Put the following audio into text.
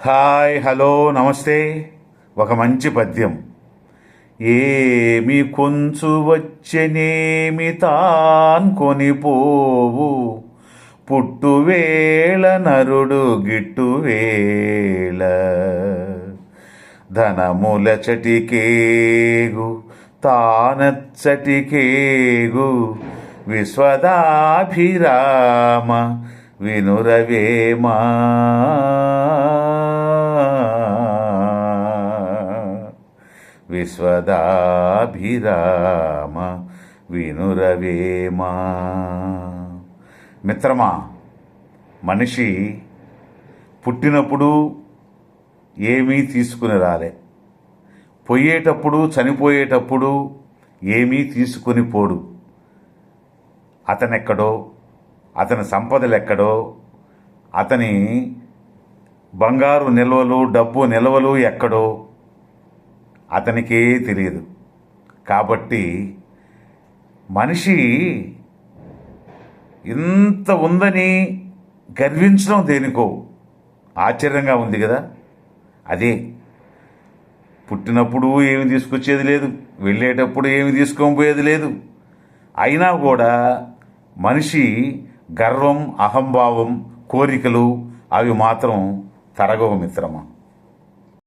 Hi hello నమస్తే. ఒక మంచి పద్యం. ఏమి కొంచు వచ్చనేమి తాన్ కొనిపోవు. పుట్టువేళ నరుడు గిట్టువేళ ధనముల చటికేగు తానచ్చటికేగు. విశ్వదాభిరామ వినురవేమా. విశ్వదాభిరామ వినురవేమా మిత్రమా మనిషి పుట్టినప్పుడు ఏమీ తీసుకుని రాలే. పోయేటప్పుడు చనిపోయేటప్పుడు ఏమీ తీసుకుని పోడు. అతనెక్కడో అతని సంపదలెక్కడో అతని బంగారు నిల్వలు డబ్బు నిల్వలు ఎక్కడో అతనికే తెలియదు. కాబట్టి మనిషి ఇంత ఉందని గర్వించడం దేనికో? ఆశ్చర్యంగా ఉంది కదా. అదే పుట్టినప్పుడు ఏమి తీసుకొచ్చేది లేదు వెళ్ళేటప్పుడు ఏమి తీసుకొని లేదు. అయినా కూడా మనిషి గర్వం అహంభావం కోరికలు అవి మాత్రం తరగవు మిత్రమా?